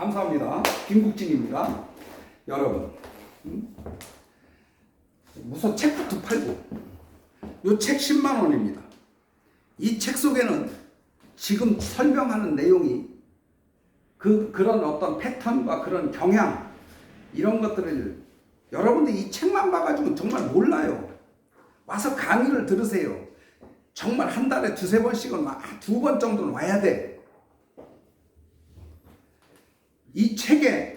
감사합니다. 김국진입니다. 여러분, 음? 우선 책부터 팔고, 이책 10만 원입니다. 이 책 속에는 지금 설명하는 내용이 그 그런 어떤 패턴과 그런 경향 이런 것들을 여러분들 이 책만 봐가지고 정말 몰라요. 와서 강의를 들으세요. 정말 한 달에 두세 번씩은 두 번 정도는 와야 돼. 이 책에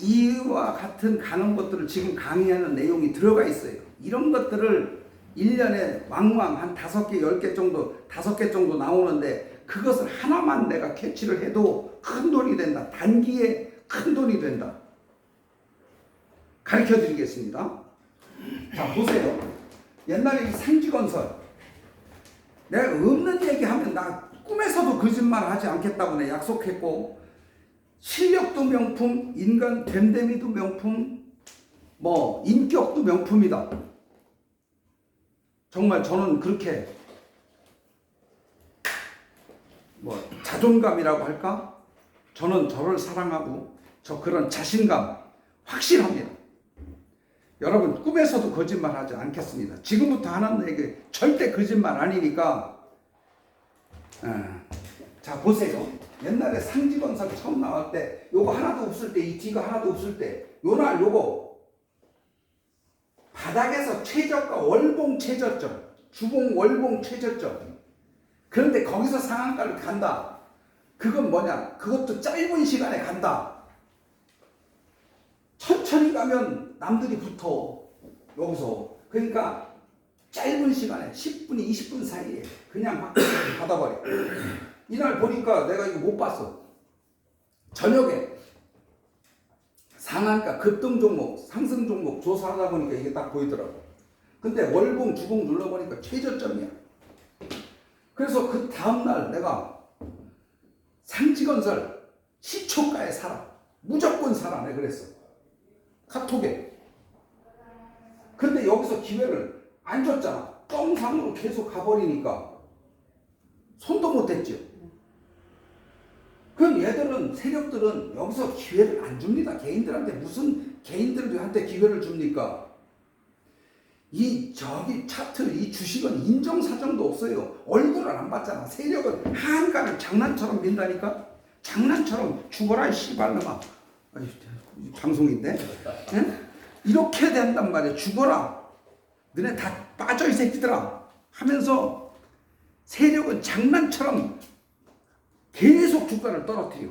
이와 같은 가는 것들을 지금 강의하는 내용이 들어가 있어요. 이런 것들을 1년에 왕왕 한 다섯 개, 열개 정도, 다섯 개 정도 나오는데 그것을 하나만 내가 캐치를 해도 큰 돈이 된다. 단기에 큰 돈이 된다. 가르쳐 드리겠습니다. 자, 보세요. 옛날에 이 상지건설. 내가 없는 얘기 하면 나 꿈에서도 거짓말 하지 않겠다고 내 약속했고, 실력도 명품, 인간 됨됨이도 명품, 뭐, 인격도 명품이다. 정말 저는 그렇게, 뭐, 자존감이라고 할까? 저는 저를 사랑하고, 저 그런 자신감, 확실합니다. 여러분 꿈에서도 거짓말 하지 않겠습니다. 지금부터 얘기 절대 거짓말 아니니까. 아, 자 보세요. 옛날에 상지건설 처음 나올 때 요거 하나도 없을 때 이 뒤가 하나도 없을 때 요날 요거 바닥에서 최저가 월봉 최저점 주봉 월봉 최저점 그런데 거기서 상한가를 간다. 그건 뭐냐? 그것도 짧은 시간에 간다. 천천히 가면 남들이 붙어 여기서 그러니까 짧은 시간에 10분 20분 사이에 그냥 막 받아버려 이날 보니까 내가 이거 못 봤어 저녁에 상한가 급등 종목 상승 종목 조사하다 보니까 이게 딱 보이더라고 근데 월봉 주봉 눌러보니까 최저점이야 그래서 그 다음날 내가 상지건설 시초가에 사라 무조건 사라 내가 그랬어 카톡에. 근데 여기서 기회를 안 줬잖아. 똥상으로 계속 가버리니까 손도 못 댔죠. 그럼 얘들은 세력들은 여기서 기회를 안 줍니다. 개인들한테 무슨 개인들한테 기회를 줍니까? 이 저기 차트 이 주식은 인정사정도 없어요. 얼굴을 안 봤잖아. 세력은 한가를 장난처럼 민다니까. 장난처럼 죽어라 이 씨발놈아. 방송인데 응? 이렇게 된단 말이야 죽어라 너네 다 빠져 이 새끼들아 하면서 세력은 장난처럼 계속 주가를 떨어뜨려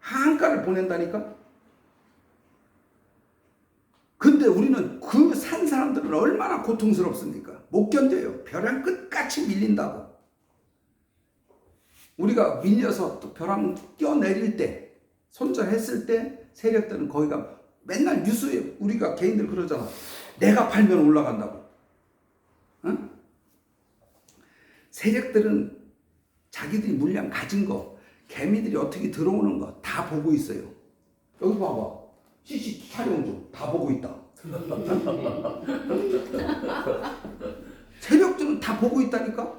한가를 보낸다니까 근데 우리는 그 산 사람들은 얼마나 고통스럽습니까 못 견뎌요 벼랑 끝까지 밀린다고 우리가 밀려서 또 벼랑 뛰어내릴 때 손절했을 때 세력들은 거기가 맨날 뉴스에 우리가 개인들 그러잖아. 내가 팔면 올라간다고. 응? 세력들은 자기들이 물량 가진 거, 개미들이 어떻게 들어오는 거 다 보고 있어요. 여기 봐봐. CC 촬영 중 다 보고 있다. 세력들은 다 보고 있다니까?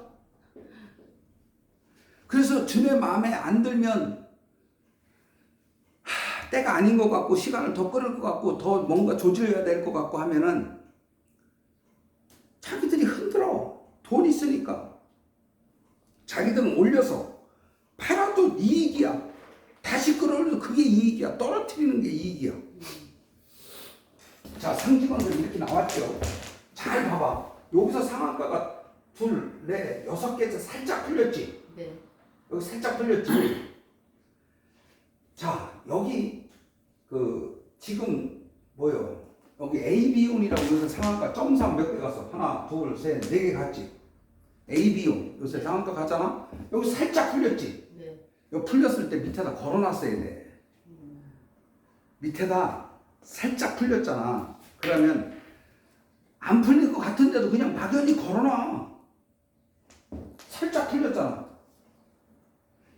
그래서 주내 마음에 안 들면 때가 아닌 것 같고 시간을 더 끌을 것 같고 더 뭔가 조절해야 될 것 같고 하면은 자기들이 흔들어 돈 있으니까 자기들은 올려서 팔아도 이익이야 다시 끌어올려도 그게 이익이야 떨어뜨리는 게 이익이야 자 상지건설 이렇게 나왔죠 잘 봐봐 여기서 상한가가 둘, 넷, 여섯 개에서 살짝 풀렸지 네. 여기 살짝 풀렸지 자 여기 그 지금 뭐요? 여기 AB온이라고 요새 상한가 점상 몇 개 갔어? 하나, 둘, 셋, 네 개 갔지. AB온 요새 상한가 갔잖아. 여기 살짝 풀렸지. 네. 여기 풀렸을 때 밑에다 걸어놨어야 돼. 밑에다 살짝 풀렸잖아. 그러면 안 풀릴 것 같은데도 그냥 막연히 걸어놔. 살짝 풀렸잖아.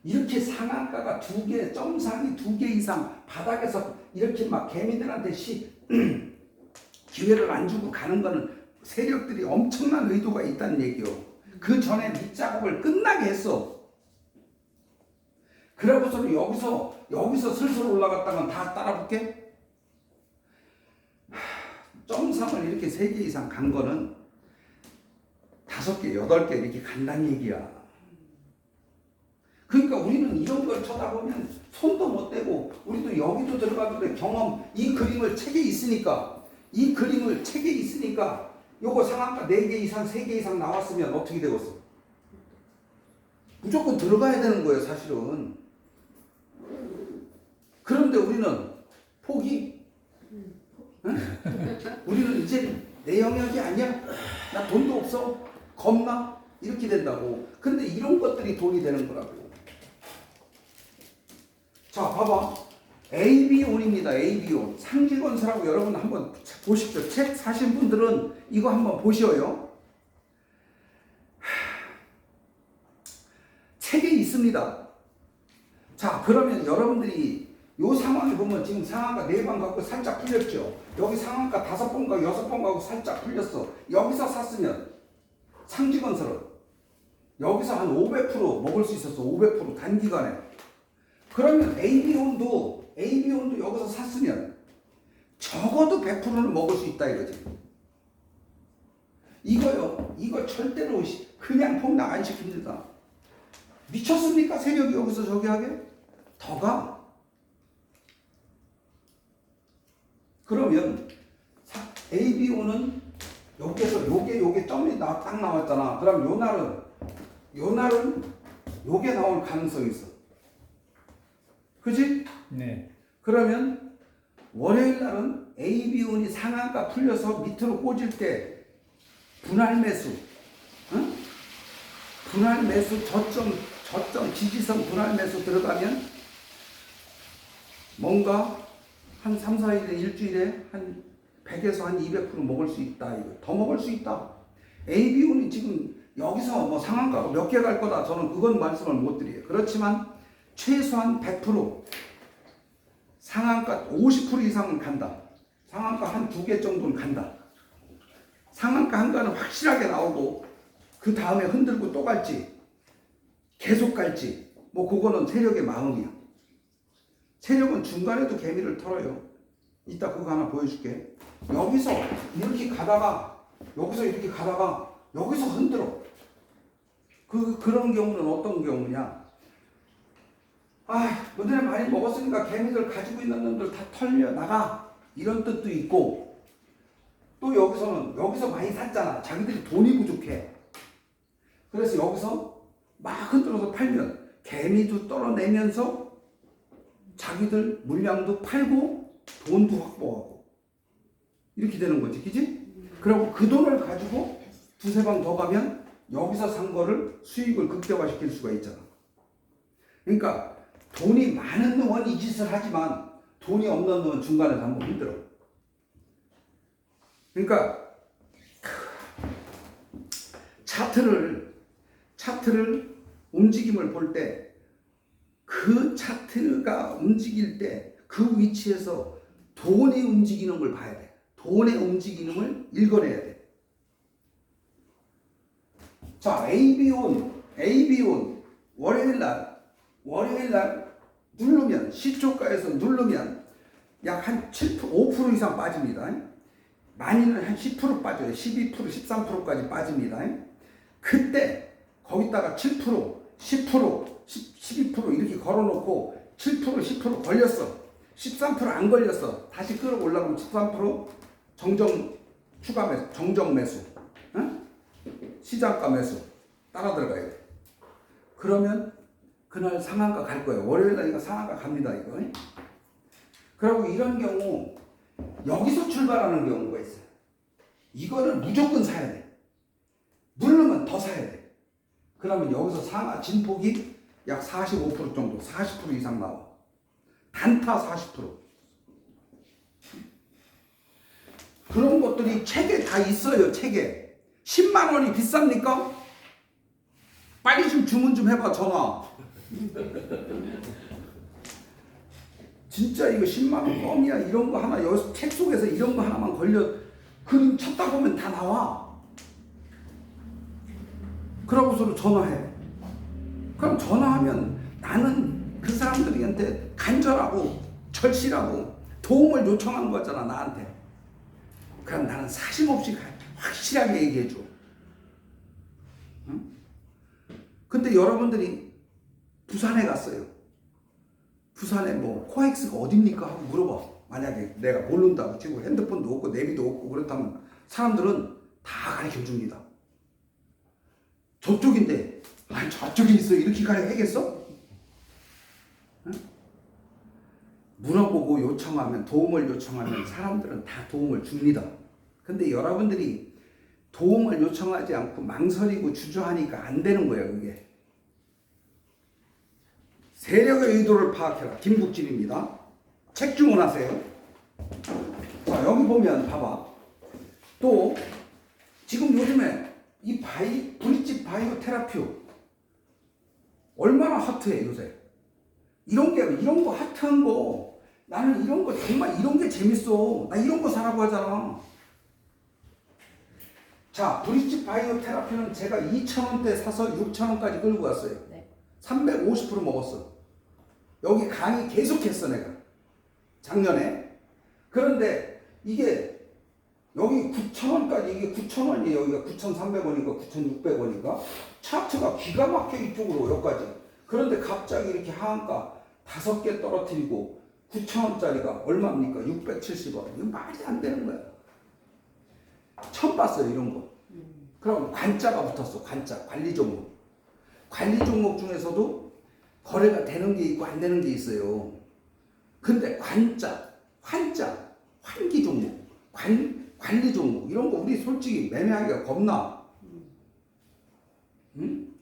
이렇게 상한가가 두 개, 점상이 두 개 이상 바닥에서 이렇게 막 개미들한테 시, 기회를 안 주고 가는 거는 세력들이 엄청난 의도가 있다는 얘기요. 그 전에 밑작업을 끝나게 했어. 그러고서는 여기서 여기서 슬슬 올라갔다가 다 따라붙게? 하, 점상을 이렇게 세 개 이상 간 거는 다섯 개, 여덟 개 이렇게 간다는 얘기야. 그러니까 우리는 이런 걸 쳐다보면 손도 못 대고 우리도 여기도 들어가는데 경험 이 그림을 책에 있으니까 이 그림을 책에 있으니까 요거 상한가 4개 이상 3개 이상 나왔으면 어떻게 되겠어? 무조건 들어가야 되는 거예요 사실은 그런데 우리는 포기 응? 우리는 이제 내 영역이 아니야 나 돈도 없어 겁나 이렇게 된다고 근데 이런 것들이 돈이 되는 거라고 자, 봐봐. AB온입니다. AB온. 상지건설하고 여러분 한번 보십시오. 책 사신 분들은 이거 한번 보셔요. 하, 책에 있습니다. 자, 그러면 여러분들이 요 상황에 보면 지금 상한가 네 번 갖고 살짝 풀렸죠. 여기 상한가 다섯 번 가고 여섯 번 가고 살짝 풀렸어. 여기서 샀으면 상지건설은 여기서 한 500% 먹을 수 있었어. 500% 단기간에. 그러면 AB온도 AB온도 여기서 샀으면 적어도 100%는 먹을 수 있다 이거지. 이거요. 이거 절대로 그냥 폭락 안 시킵니다. 미쳤습니까? 세력이 여기서 저기 하게? 더 가. 그러면 ABO는 여기에서 요게 요게 점이 나, 딱 나왔잖아. 그럼 요 날은 요 날은 요게 나올 가능성이 있어. 그지? 네. 그러면 월요일 날은 AB온이 상한가 풀려서 밑으로 꽂을 때 분할 매수, 응? 분할 매수 저점 저점 지지선 분할 매수 들어가면 뭔가 한 3, 4일에 일주일에 한 100에서 한 200% 먹을 수 있다 이거 더 먹을 수 있다. AB온이 지금 여기서 뭐 상한가가 몇 개 갈 거다 저는 그건 말씀을 못 드려요. 그렇지만 최소한 100% 상한가 50% 이상은 간다. 상한가 한 두 개 정도는 간다. 상한가 한가는 확실하게 나오고 그 다음에 흔들고 또 갈지 계속 갈지 뭐 그거는 세력의 마음이야. 세력은 중간에도 개미를 털어요. 이따 그거 하나 보여줄게. 여기서 이렇게 가다가 여기서 이렇게 가다가 여기서 흔들어. 그 그런 경우는 어떤 경우냐? 아, 너네 많이 먹었으니까 개미들 가지고 있는 놈들 다 털려 나가 이런 뜻도 있고 또 여기서는 여기서 많이 샀잖아. 자기들이 돈이 부족해. 그래서 여기서 막 흔들어서 팔면 개미도 떨어내면서 자기들 물량도 팔고 돈도 확보하고 이렇게 되는 거지, 그지? 그리고 그 돈을 가지고 두세 방 더 가면 여기서 산 거를 수익을 극대화시킬 수가 있잖아. 그러니까 돈이 많은 놈은 이 짓을 하지만 돈이 없는 놈은 중간에서 한번 힘들어. 그러니까 차트를 차트를 움직임을 볼 때 그 차트가 움직일 때 그 위치에서 돈이 움직이는 걸 봐야 돼. 돈의 움직이는 걸 읽어내야 돼. 자, AB온, AB온 월요일 날 월요일 날 누르면 시초가에서 누르면 약 한 7% 5% 이상 빠집니다. 많이는 한 10% 빠져요. 12% 13%까지 빠집니다. 그때 거기다가 7% 10% 10, 12% 이렇게 걸어놓고 7% 10% 걸렸어. 13%안 걸렸어. 다시 끌어 올라가면 13% 정정 추가 매수, 정정 매수, 응? 시장가 매수 따라 들어가야 돼. 그러면 그날 상한가 갈 거예요. 월요일 날이니까 상한가 갑니다, 이거. 그리고 이런 경우 여기서 출발하는 경우가 있어요. 이거를 무조건 사야 돼. 누르면 더 사야 돼. 그러면 여기서 상하 진폭이 약 45% 정도, 40% 이상 나와. 단타 40%. 그런 것들이 책에 다 있어요, 책에. 10만 원이 비쌉니까? 빨리 좀 주문 좀 해봐, 전화. 진짜 이거 10만 원 껌이야 이런 거 하나 여기 책 속에서 이런 거 하나만 걸려 그림 찾다 보면 다 나와 그러고서 전화해 그럼 전화하면 나는 그 사람들한테 간절하고 절실하고 도움을 요청한 거잖아 나한테. 그럼 나는 사심없이 가- 확실하게 얘기해 줘. 응? 근데 여러분들이 부산에 갔어요. 부산에 뭐 코엑스가 어딥니까 하고 물어봐. 만약에 내가 모른다고 치고 핸드폰도 없고 내비도 없고 그렇다면 사람들은 다 가르쳐 줍니다. 저쪽인데 아니 저쪽에 있어 이렇게 가르쳐 해겠어? 응? 물어보고 요청하면 도움을 요청하면 사람들은 다 도움을 줍니다. 근데 여러분들이 도움을 요청하지 않고 망설이고 주저하니까 안 되는 거예요, 그게. 세력의 의도를 파악해라. 김국진입니다. 책 주문하세요. 자, 여기 보면 봐봐. 또 지금 요즘에 이 바이 브릿지 바이오 테라피오 얼마나 핫해 요새. 이런 게 이런 거 핫한 거 나는 이런 거 정말 이런 게 재밌어. 나 이런 거 사라고 하잖아. 자, 브릿지 바이오 테라피는 제가 2,000원대 사서 6,000원까지 끌고 갔어요. 네. 350% 먹었어. 여기 강의 계속했어, 내가. 작년에. 그런데 이게 여기 9,000원까지 이게 9,000원이에요. 여기가 9,300원인가 9,600원인가? 차트가 기가 막혀 이쪽으로 여기까지. 그런데 갑자기 이렇게 하한가 다섯 개 떨어뜨리고 9,000원짜리가 얼마입니까? 670원. 이거 말이 안 되는 거야. 처음 봤어요, 이런 거. 그럼 관자가 붙었어, 관자. 관리 종목. 관리 종목 중에서도 거래가 되는 게 있고 안 되는 게 있어요. 근데 관자, 환자, 환기 종목, 관, 관리 종목 이런 거 우리 솔직히 매매하기가 겁나. 응?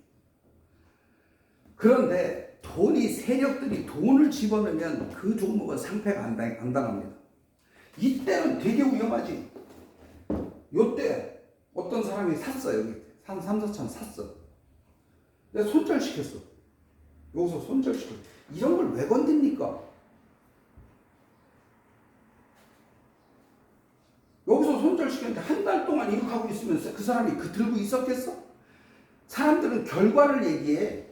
그런데 돈이 세력들이 돈을 집어넣으면 그 종목은 상패가 안, 당, 안 당합니다. 이때는 되게 위험하지. 요때 어떤 사람이 샀어 여기 한 3, 4천 샀어. 내가 손절시켰어. 여기서 손절시켰어. 이런 걸 왜 건듭니까? 손절시켰는데 한달 동안 이렇게 하고 있으면 그 사람이 그 들고 있었겠어? 사람들은 결과를 얘기해.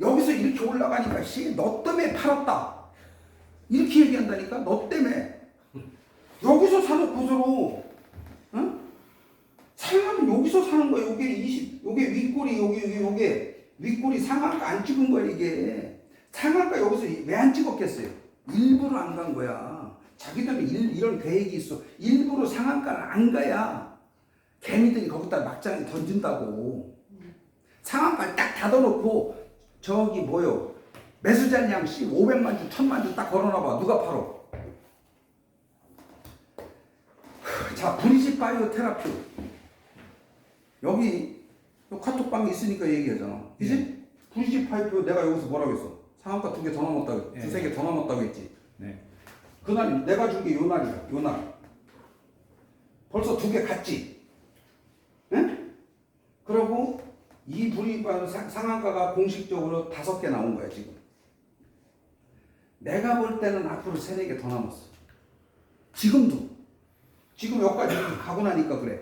여기서 이렇게 올라가니까 씨, 너 때문에 팔았다. 이렇게 얘기한다니까? 너 때문에. 여기서 사놓고서로, 응? 살려면 여기서 사는 거야. 요게 20, 요게 윗골이, 요게, 요게. 윗골이 상한가 안 찍은 거야, 이게. 상한가 여기서 왜 안 찍었겠어요? 일부러 안 간 거야. 자기들은 일, 이런 계획이 있어. 일부러 상한가를 안 가야 개미들이 거기다 막장에 던진다고. 상한가를 딱 닫아놓고 저기 뭐요. 매수자량 씨 500만 주, 1000만 주 딱 걸어놔봐. 누가 팔어? 자, 브리짓 바이오 테라피. 여기 요 카톡방에 있으니까 얘기하잖아. 그지? 브리짓 바이오 내가 여기서 뭐라고 했어? 상한가 두 개더 남았다고, 예. 두세 개더 남았다고 했지. 네. 그날 내가 준 게 요 날이야, 요 날. 벌써 두 개 갔지? 응? 그리고 이 불이반 상한가가 공식적으로 다섯 개 나온 거야, 지금. 내가 볼 때는 앞으로 세네 개 더 남았어. 지금도. 지금 여기까지 가고 나니까 그래.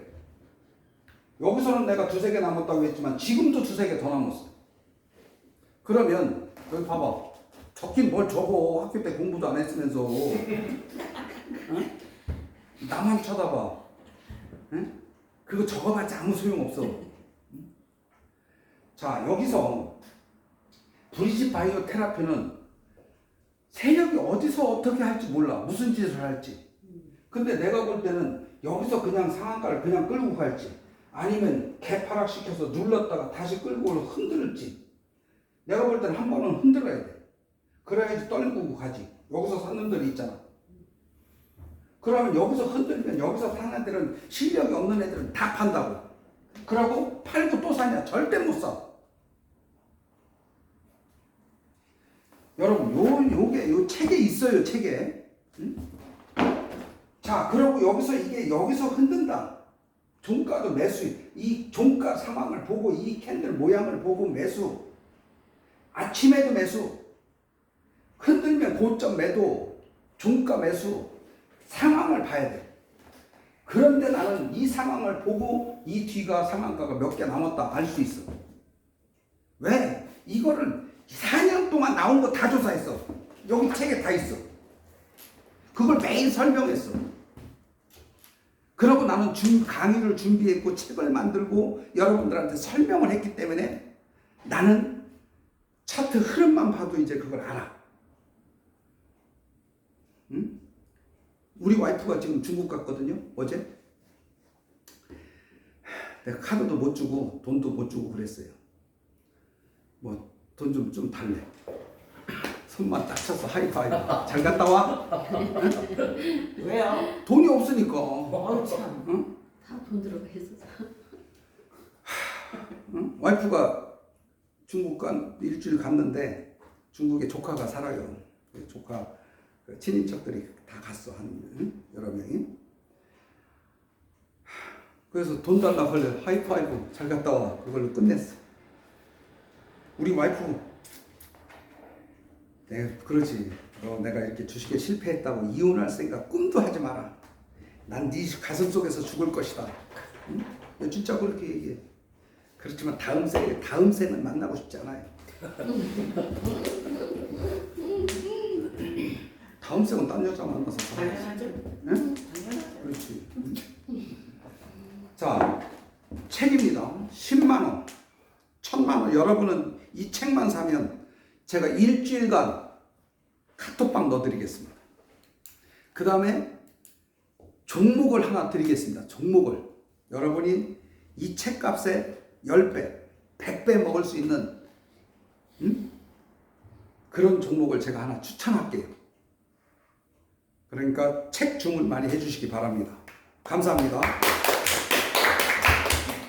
여기서는 내가 두세 개 남았다고 했지만 지금도 두세 개 더 남았어. 그러면 여기 봐봐. 적긴 뭘 적어. 학교 때 공부도 안 했으면서. 응? 나만 쳐다봐. 응? 그거 적어봤자 아무 소용없어. 응? 자, 여기서 브리짓 바이오 테라피는 세력이 어디서 어떻게 할지 몰라. 무슨 짓을 할지. 근데 내가 볼 때는 여기서 그냥 상한가를 그냥 끌고 갈지 아니면 개파락 시켜서 눌렀다가 다시 끌고 올라 흔들지 내가 볼 때는 한 번은 흔들어야 돼. 그래야지 떨고 가지. 여기서 산 놈들이 있잖아. 그러면 여기서 흔들면 여기서 사는 애들은 실력이 없는 애들은 다 판다고. 그러고 팔고 또 사냐? 절대 못 사. 여러분, 요, 요게, 요 책에 있어요, 책에. 응? 자, 그리고 여기서 이게 여기서 흔든다. 종가도 매수. 이 종가 상황을 보고 이 캔들 모양을 보고 매수. 아침에도 매수. 흔들면 고점 매도. 종가 매수. 상황을 봐야 돼. 그런데 나는 이 상황을 보고 이 뒤가 상한가가 몇 개 남았다 알 수 있어. 왜? 이거를 4년 동안 나온 거 다 조사했어. 여기 책에 다 있어. 그걸 매일 설명했어. 그러고 나는 준 강의를 준비했고 책을 만들고 여러분들한테 설명을 했기 때문에 나는 차트 흐름만 봐도 이제 그걸 알아. 응? 우리 와이프가 지금 중국 갔거든요. 어제. 내가 카드도 못 주고 돈도 못 주고 그랬어요. 뭐 돈 좀좀 달래. 손만 딱 쳐서 하이파이브. 잘 갔다 와. 왜요? 돈이 없으니까. 어우 참. 응? 다 돈 들어가 있어서. 응? 와이프가 중국 간 일주일 갔는데 중국에 조카가 살아요. 그 조카 그 친인척들이 다 갔어 한 응? 여러 명이. 하, 그래서 돈 달라 걸려 하이파이브 잘 갔다 와 그걸로 끝냈어. 우리 와이프 내가 그러지. 너 내가 이렇게 주식에 실패했다고 이혼할 생각 꿈도 하지 마라. 난 네 가슴 속에서 죽을 것이다. 응? 나 진짜 그렇게 얘기해. 그렇지만 다음 생 다음 생은 만나고 싶지 않아요. 다음 생은 딴 여자 만나서 살아야지. 당연하죠. 그렇지. 자, 책입니다. 10만 원, 1000만 원. 여러분은 이 책만 사면 제가 일주일간 카톡방 넣어드리겠습니다. 그 다음에 종목을 하나 드리겠습니다. 종목을. 여러분이 이 책값에 10배, 100배 먹을 수 있는 음? 그런 종목을 제가 하나 추천할게요. 그러니까 책 주문 많이 해주시기 바랍니다. 감사합니다.